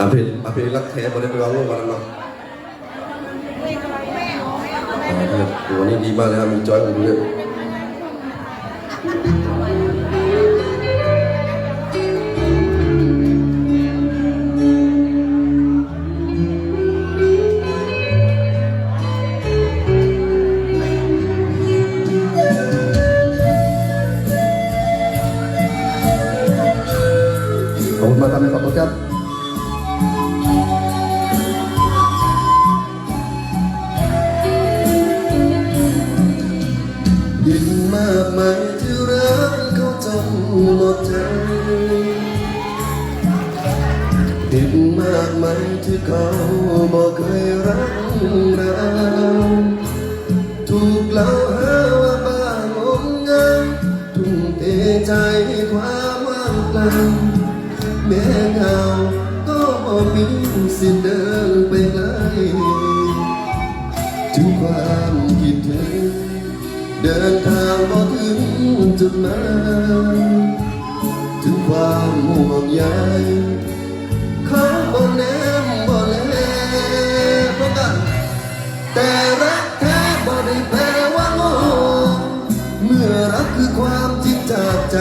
อาเพลอาเพลรักแท้บริเวณวางโลกวันนั้นเนาะอ่าเนี่ยตัวนี้ดีมากเลยครับมีจอยของดูเนี่ยขอบคุณมากครับขอบคุณครับากมายที่รักเขาจนหมดใจดินมากมายที่เขาบอกเคยรักเราถูกกล่าวหาว่าบ้างมงายทุ่มเทใจให้ความว่างเปล่าแม้เงาก็บ่มีสิทธิ์เดินไปไกลถึงความ เดินทางมาถึงจุดหมายถึงความห่วงใยเขาบ่แนมบ่แลเพราะกันแต่รักแท้บ่ได้แปลว่าโง่เมื่อรักคือความจริงจากใจ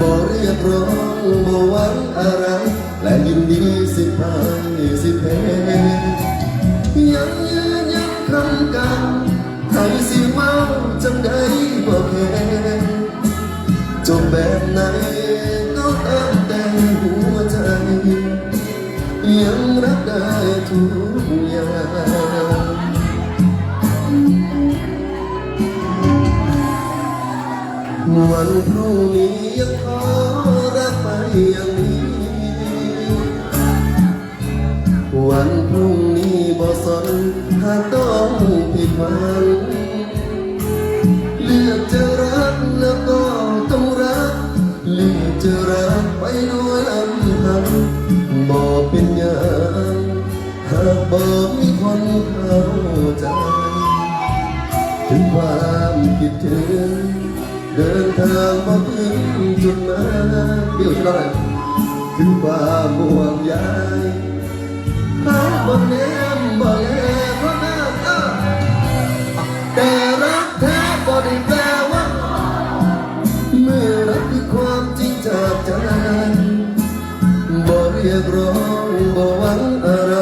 บ่เรียกร้องบ่หวังอะไร และยินดีสิพายสิเพ ยังรักได้ทุกอย่างวันพรุ่งนี้ยังขอรักไปอย่างนี้ วันพรุ่งนี้บ่สนหากต้องผิดหวังเลือกจะรักแล้วก็ต้องรัก เลือกจะรักไปด้วย ลำพังบ่เป็นอย่างหากบ่มีคนเข้าใจ ถึงความคิดถึง เดินทางมาถึงจุดหมายเดี๋ยวที่เราไหนถึงความห่วงใยเขาบ่แนมบ่แลเพราะน้ำเอ้าแต่ รียกร้องบ่หวังอะไร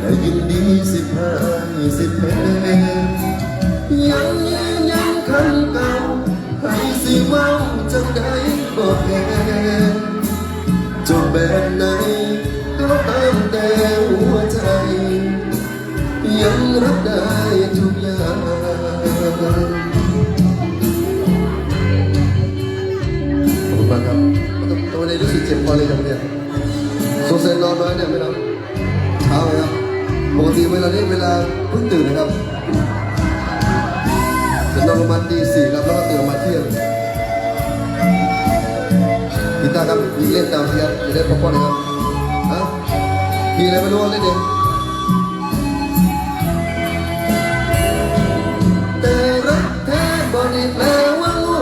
และยินดีสิบห้าสิเพยังยืนยันคำเก่าให้สิเมาจังใดบ่แพงจบแบบไหนก็ตามแต่ ช้าเลยครับปกติเวลานี้เวลาเพิ่งตื่นนะครับจะนอนประมาณตีสี่ครับแล้วก็ตื่นประมาณเที่ยงพี่ตาร์ครับมีเล่นตามเพียรจะได้พักผ่อนนะครับฮะพี่อะไรไม่รู้เล่นเองแต่รักแท้บ่ได้แปลว่าโง่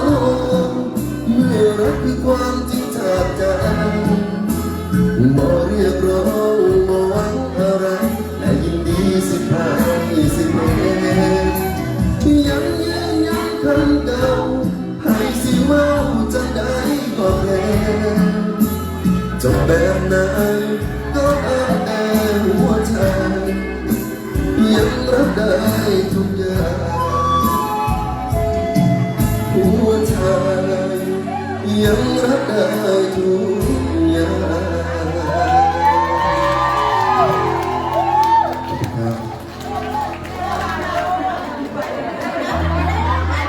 เมื่อรักคือความจริงจากใจบ่เรียกร้อง những đất đời thương